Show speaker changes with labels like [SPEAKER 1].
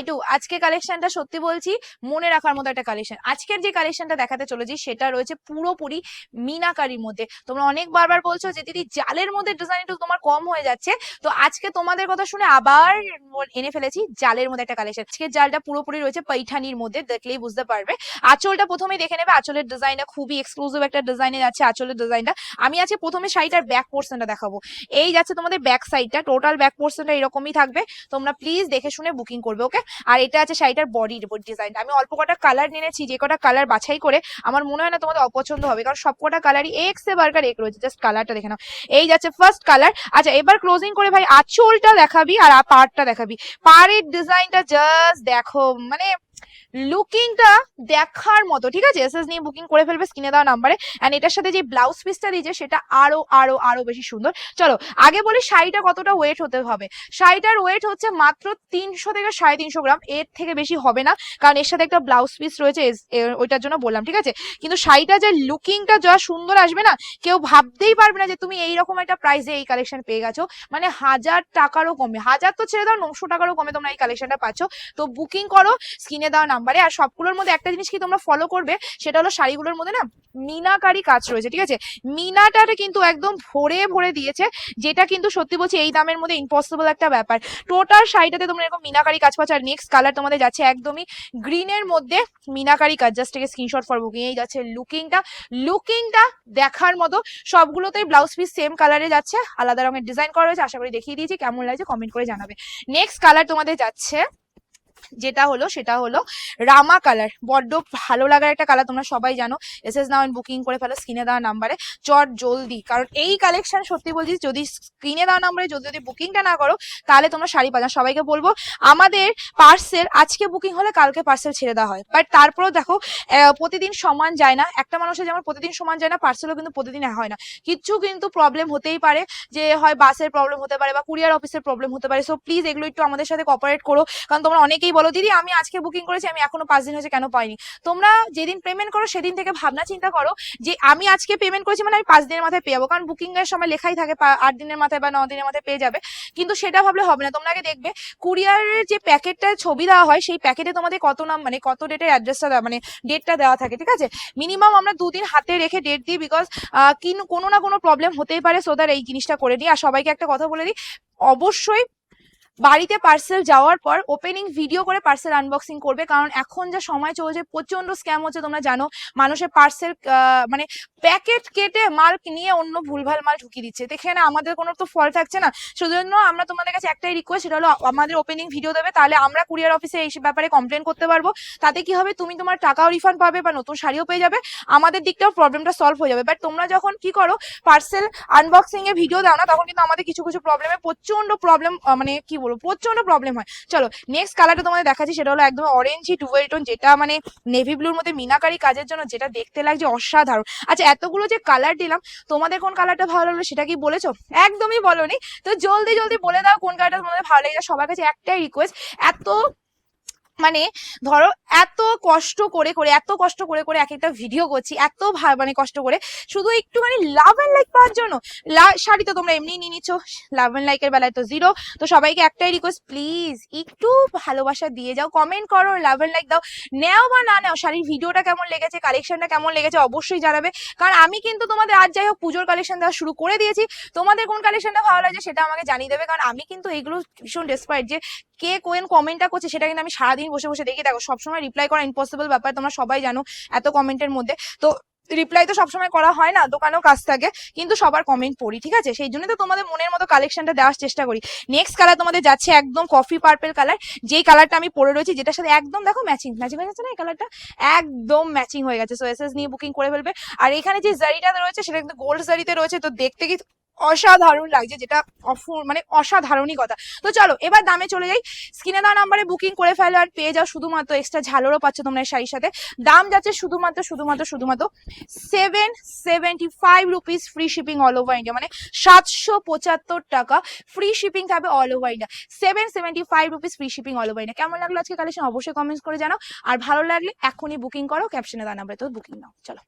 [SPEAKER 1] একটু আজকে কালেকশনটা সত্যি বলছি, মনে রাখার মতো একটা কালেকশন আজকের যে কালেকশনটা দেখাতে চলেছি, সেটা রয়েছে পুরোপুরি মিনাকারির মধ্যে। তোমরা অনেক বারবার বলছো যে, দিদি, জালের মধ্যে ডিজাইন একটু তোমার কম হয়ে যাচ্ছে। তো আজকে তোমাদের কথা শুনে আবার এনে ফেলেছি জালের মধ্যে একটা কালেকশন আজকের জালটা পুরোপুরি রয়েছে পৈঠানির মধ্যে, দেখলেই বুঝতে পারবে। আঁচলটা প্রথমে দেখে নেবে, আঁচলের ডিজাইনটা খুবই এক্সক্লুসিভ একটা ডিজাইনে যাচ্ছে, আঁচলের ডিজাইনটা আমি আজকে প্রথমে শাড়িটার ব্যাক পোর্শনটা দেখাবো। এই যাচ্ছে তোমাদের ব্যাক সাইডটা টোটাল ব্যাক পোর্শনটা এরকমই থাকবে। তোমরা প্লিজ দেখে শুনে বুকিং করবে ওকে আর এটা আছে শাড়িটার বডির ডিজাইনটা আমি অল্প কটা কালার নিয়েছি, যে কটা কালার বাছাই করে আমার মনে হয় না তোমাদের অপছন্দ হবে, কারণ সব কটা কালারই এক্স এ বার্গার এক রয়েছে। জাস্ট কালারটা দেখে নাও। এই যাচ্ছে ফার্স্ট কালার আচ্ছা এবার ক্লোজিং করে ভাই, আঁচলটা দেখাবি আর পাড়টা দেখাবি। পাড়ের ডিজাইনটা জাস্ট দেখো মানে লুকিংটা দেখার মতো, ঠিক আছে? এস এসএস নিয়ে বুকিং করে ফেলবে স্ক্রিনে দেওয়া নাম্বারে এন্ড এটার সাথে যে ব্লাউজ পিসটা দিয়েছে, সেটা আরও আরও আরও বেশি সুন্দর। চলো, আগে বলি শাড়িটা কতটা ওয়েট হতে হবে। শাড়িটার ওয়েট হচ্ছে মাত্র তিনশো থেকে সাড়ে তিনশো গ্রাম। এর থেকে বেশি হবে না, কারণ এর সাথে একটা ব্লাউজ পিস রয়েছে ওইটার জন্য বললাম, ঠিক আছে? কিন্তু শাড়িটা যে লুকিংটা যা সুন্দর আসবে না, কেউ ভাবতেই পারবে না যে তুমি এইরকম একটা প্রাইসে এই কালেকশন পেয়ে গেছো। মানে হাজার টাকারও কমে, হাজার তো ছেড়ে দাও, নশো টাকারও কমে তোমরা এই কালেকশনটা পাচ্ছ। তো বুকিং করো স্ক্রিনে দেওয়া নাম্বারে। আর সবগুলোর মধ্যে একটা জিনিস কি তোমরা ফলো করবে? সেটা হলো শাড়িগুলোর মধ্যে না মিনাকারি কাজ রয়েছে, ঠিক আছে? মিনাটারে কিন্তু একদম ভরে ভরে দিয়েছে, যেটা কিন্তু সত্যি বলছি এই দামের মধ্যে ইম্পসিবল একটা ব্যাপার। টোটাল শাড়িটাতে তোমরা এরকম মিনাকারি কাজ পাচ্ছ, আর নেক্সট কালার তোমাদের যাচ্ছে একদমই গ্রিনের মধ্যে মিনাকারি কাজ। জাস্ট থেকে স্ক্রিনশট ফর বুকিং এই যাচ্ছে লুকিংটা লুকিংটা দেখার মতো সবগুলোতেই ব্লাউজ পিস সেম কালারে যাচ্ছে, আলাদা রঙের ডিজাইন করা রয়েছে, আশা করি দেখিয়ে দিয়েছি, কেমন লাগছে কমেন্ট করে জানাবে। নেক্সট কালার তোমাদের যাচ্ছে যেটা হলো সেটা হলো রামা কালার বড্ড ভালো লাগার একটা কালার তোমরা সবাই জানো। এস এস নাও বুকিং করে ফেলো স্ক্রিনে দেওয়া নাম্বারে চট জলদি, কারণ এই কালেকশন সত্যি বলছি, যদি স্ক্রিনে দেওয়া নাম্বারে যদি যদি বুকিংটা না করো, তাহলে তোমরা শাড়ি পাজা সবাইকে বলব, আমাদের পার্সেল আজকে বুকিং হলে কালকে পার্সেল ছেড়ে দেওয়া হয়। বাট তারপরেও দেখো প্রতিদিন সমান যায় না। একটা মানুষের যেমন প্রতিদিন সমান যায় না পার্সেলও কিন্তু প্রতিদিন হয় না। কিচ্ছু কিন্তু প্রবলেম হতেই পারে, যে হয় বাসের প্রবলেম হতে পারে বা কুরিয়ার অফিসের প্রবলেম হতে পারে। সো প্লিজ এগুলো একটু আমাদের সাথে কপারেট করো, কারণ তোমরা অনেকেই বলো, দিদি, আমি আজকে বুকিং করেছি, আমি এখনও পাঁচ দিন হয়েছে, কেন পাইনি? তোমরা যেদিন পেমেন্ট করো, সেদিন থেকে ভাবনা চিন্তা করো যে আমি আজকে পেমেন্ট করেছি মানে আমি পাঁচ দিনের মাথায় পেয়ে যাব। কারণ বুকিং এর সময় লেখাই থাকে আট দিনের মাথায় বা ন দিনের মাথায় পেয়ে যাবে। কিন্তু সেটা ভাবলে হবে না। তোমরা আগে দেখবে কুরিয়ারের যে প্যাকেটটা ছবি দেওয়া হয়, সেই প্যাকেটে তোমাদের কত নাম মানে কত ডেটের অ্যাড্রেসটা দেওয়া মানে ডেটটা দেওয়া থাকে, ঠিক আছে? মিনিমাম আমরা দুদিন হাতে রেখে ডেট দিই বিকজ কোনো না কোনো প্রবলেম হতেই পারে। সো দ্যাট এই জিনিসটা করে দিই আর সবাইকে একটা কথা বলে দিই, অবশ্যই বাড়িতে পার্সেল যাওয়ার পর ওপেনিং ভিডিও করে পার্সেল আনবক্সিং করবে। কারণ এখন যা সময় চলছে প্রচণ্ড স্ক্যাম হচ্ছে, তোমরা জানো। মানুষের পার্সেল মানে প্যাকেট কেটে মাল নিয়ে অন্য ভুলভাল মাল ঢুকিয়ে দিচ্ছে। তো এখানে আমাদের কোনো তো ফল থাকছে না। সেজন্য আমরা তোমাদের কাছে একটাই রিকোয়েস্ট সেটা হলো আমাদের ওপেনিং ভিডিও দেবে। তাহলে আমরা কুরিয়ার অফিসে এই ব্যাপারে কমপ্লেন করতে পারব। তাতে কি হবে? তুমি তোমার টাকাও রিফান্ড পাবে বা নতুন শাড়িও পেয়ে যাবে। আমাদের দিকটাও প্রবলেমটা সলভ হয়ে যাবে। বাট তোমরা যখন কি করো পার্সেল আনবক্সিং এ ভিডিও দাও না, তখন কিন্তু আমাদের কিছু কিছু প্রবলেমে প্রচণ্ড প্রবলেম মানে কি বলব? প্রচণ্ড প্রবলেম হয়। চলো নেক্সট কালারটা তোমাদের দেখাচ্ছি, সেটা হলো একদম অরেঞ্জ টুয়েল টোন যেটা মানে নেভি ব্লুর মধ্যে মিনাকারি কাজের জন্য যেটা দেখতে লাগছে অসাধারণ। আচ্ছা এতগুলো যে কালার দিলাম, তোমাদের কোন কালারটা ভালো লাগল সেটা কি বলেছ? একদমই বলোনি। তো জলদি জলদি বলে দাও কোন কালারটা তোমাদের ভালো লেগেছে। সবার কাছে একটাই রিকোয়েস্ট এত মানে ধরো এত কষ্ট করে করে, এত কষ্ট করে করে এক একটা ভিডিও করছি, এত মানে কষ্ট করে শুধু একটুখানি লাভ অ্যান্ড লাইক পাওয়ার জন্য। শাড়ি তো তোমরা এমনি নিয়ে নিচ্ছ লাভ অ্যান্ড লাইকের বেলায় তো জিরো তো সবাইকে একটাই রিকোয়েস্ট প্লিজ একটু ভালোবাসা দিয়ে যাও কমেন্ট করো লাভ অ্যান্ড লাইক দাও। নেও বা না নেও, শাড়ির ভিডিওটা কেমন লেগেছে কালেকশনটা কেমন লেগেছে অবশ্যই জানাবে। কারণ আমি কিন্তু তোমাদের আজ যাই হোক পুজোর কালেকশন দেওয়া শুরু করে দিয়েছি। তোমাদের কোন কালেকশনটা ভালো লাগছে সেটা আমাকে জানিয়ে দেবে। কারণ আমি কিন্তু এগুলো ভীষণ ডেসপাইট যে কে কোয়েন কমেন্টটা করছে সেটা কিন্তু আমি সারাদিন বসে বসে দেখি, দেখো সবসময় রিপ্লাই করা ইম্পসিবল ব্যাপার, তোমরা সবাই জানো এত কমেন্টের মধ্যে। তো রিপ্লাই তো সবসময় করা হয় না, দোকানেও কাজ থাকে, কিন্তু সবার কমেন্ট পড়ি, ঠিক আছে? সেই জন্য তো তোমাদের মনের মতো কালেকশনটা দেওয়ার চেষ্টা করি। নেক্সট কালার তোমাদের যাচ্ছে একদম কফি পার্পেল কালার যেই কালারটা আমি পরে রয়েছি, যেটার সাথে একদম দেখো ম্যাচিং ম্যাচিং হয়ে যাচ্ছে না এই কালারটা একদম ম্যাচিং হয়ে গেছে। সো এসএস নিয়ে বুকিং করে ফেলবে। আর এখানে যে জারিটা রয়েছে, সেটা কিন্তু গোল্ড জারিতে রয়েছে, তো দেখতে কি অসাধারণ লাগছে, যেটা মানে অসাধারণই কথা। তো চলো, এবার দামে চলে যাই। স্ক্রিনে দেওয়া নাম্বারে বুকিং করে ফেলো আর পেয়ে যাও শুধুমাত্র এক্সট্রা ঝালরও পাচ্ছ তোমরা শাড়ির সাথে। দাম যাচ্ছে শুধুমাত্র শুধুমাত্র শুধুমাত্র seven seventy five rupees free shipping all over India মানে সাতশো পঁচাত্তর টাকা ফ্রি শিপিং থাকবে all over India seven seventy five rupees free shipping all over India কেমন লাগল আজকে কালেকশন অবশ্যই কমেন্টস করে জানাও। আর ভালো লাগলে এখনই বুকিং করো ক্যাপশনে দেওয়া নাম্বারে তো বুকিং নাও। চলো।